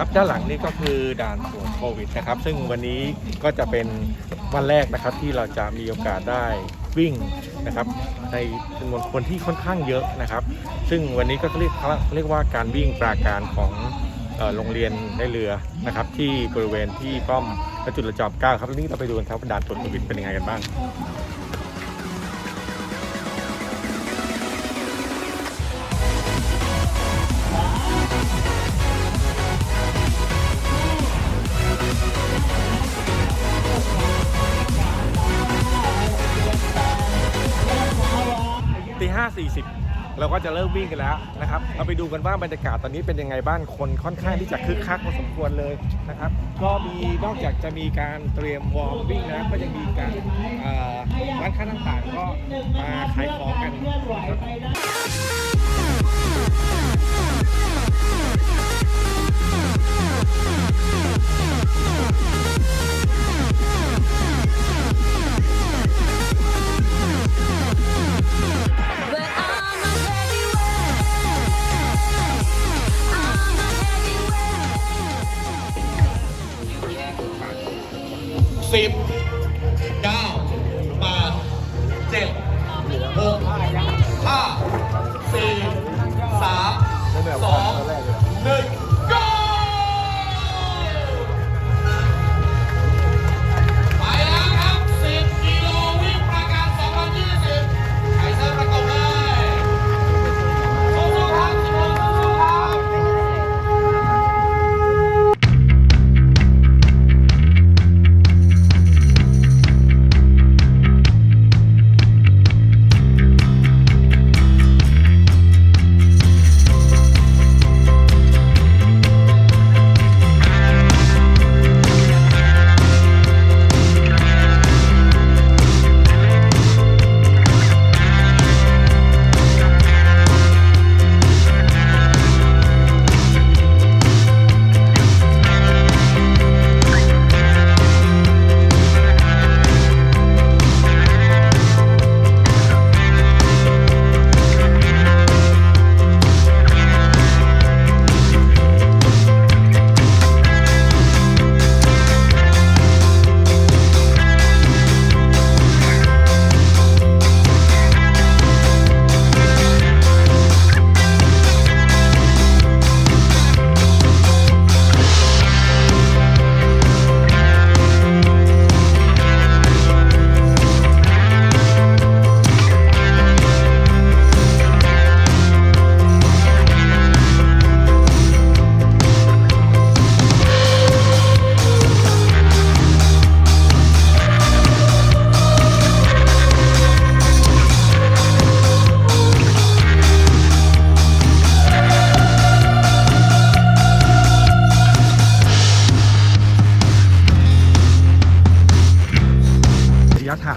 ครับด้านหลังนี่ก็คือด่านตรวจโควิดนะครับ ซึ่งวันนี้ก็จะเป็นวันแรกนะครับที่เราจะมีโอกาสได้วิ่งนะครับ ในจำนวนคนที่ค่อนข้างเยอะนะครับ ซึ่งวันนี้ก็เรียกเรียกว่าการวิ่งปราการของออโรงเรียนในเรือนะครับ ที่บริเวณที่ป้อมพระจุลจอมเกล้าครับนนี้เราไปดูกันครับว่าด่านตรวจโควิดเป็นยังไงกันบ้าง 10 เราก็จะเริ่มวิ่งกันแล้วนะครับเราไปดูกันว่าบรรยากาศตอนนี้เป็นยังไงบ้างคนค่อนข้างที่จะคึกคักพอสมควรเลยนะครับ ก็มีนอกจากจะมีการเตรียมวอร์มวิ่งแล้วก็ยังมีการร้านค้าต่างๆ ก็มาขายของกันนะครับ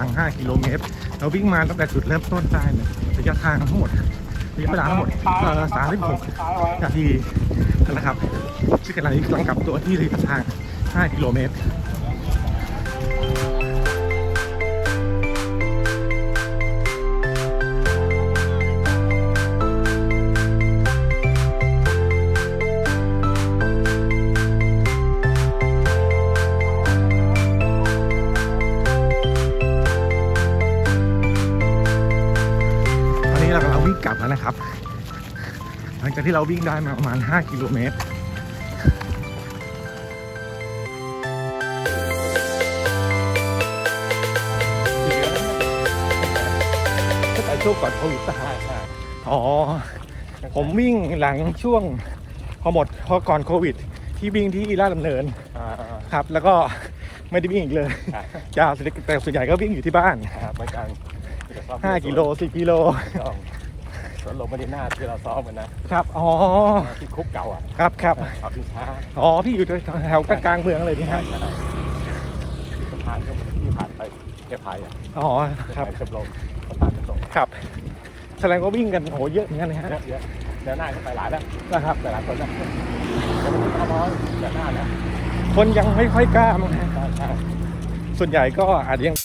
าง 5 กิโลเมตร เราวิ่งมาตั้งแต่จุดเริ่มต้นได้เนี่ยระยะทางทั้งหมดระยะเวลาทั้งหมดเอ่อ36นาทีนะครับซึ่งขณะนี้กำลังกลับตัวที่ระยะทาง 5 กิโลเมตร แล้วนะครับ หลังจากที่เราวิ่งได้มาประมาณ 5 กิโลเมตรก็แต่ช่วงก่อนโควิดใช่ใช่อ๋อ ผมวิ่งหลังช่วงพอหมดพอก่อนโควิด ที่วิ่งที่ราชดำเนินครับ แล้วก็ไม่ได้วิ่งอีกเลยยาวแต่ส่วนใหญ่ก็วิ่งอยู่ที่บ้านครับเหมือนกัน5กิโล10กิโลต้องส วนลมมาดีนาที่เราซ้อมกันนะครับ อ๋อ ที่คุกเก่าอะครับครับ ขับที่ช้าอ๋อ พี่อยู่แถวกลางๆเมืองเลยนี่ฮะสะพานที่ผ่านไปเก็บไผ่อะอ๋อ ครับชมรมสะพานชมรมครับ แสดงว่าวิ่งกันโหเยอะเหมือนกันนะฮะเยอะเยอะเดินหน้าขึ้นไปหลายแล้วนะครับแต่หลายคนแล้วแต่มันก็น้อยเดินหน้าแล้วคนยังไม่ค่อยกล้ามั้งฮะใช่ใช่ส่วนใหญ่ก็อาจจะยัง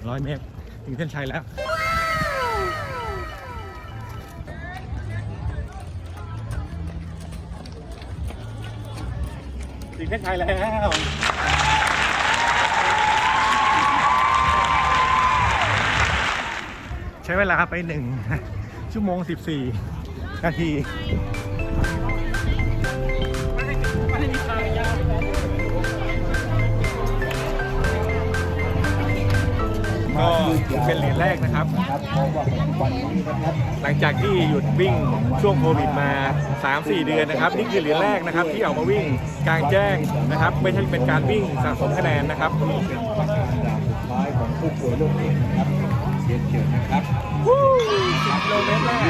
ประมาณ100เมตร ถึงเส้นชัยแล้วถึงเส้นชัยแล้วใช้เวลาไปหนึ่งชั่วโมง 14 นาที ก็เป็นเหรียญแรกนะครับ หลังจากที่หยุดวิ่งช่วงโควิดมา 3-4 เดือนนะครับนี่คือเหรียญแรกนะครับ ที่ออกมาวิ่งกลางแจ้งนะครับ ไม่ใช่เป็นการวิ่งสะสมคะแนนนะครับประกาศด่านสุดท้ายของผู้ป่วยโรคนี้นะครับเรียนเชิญนะครับวู้10กิโลเมตรแรก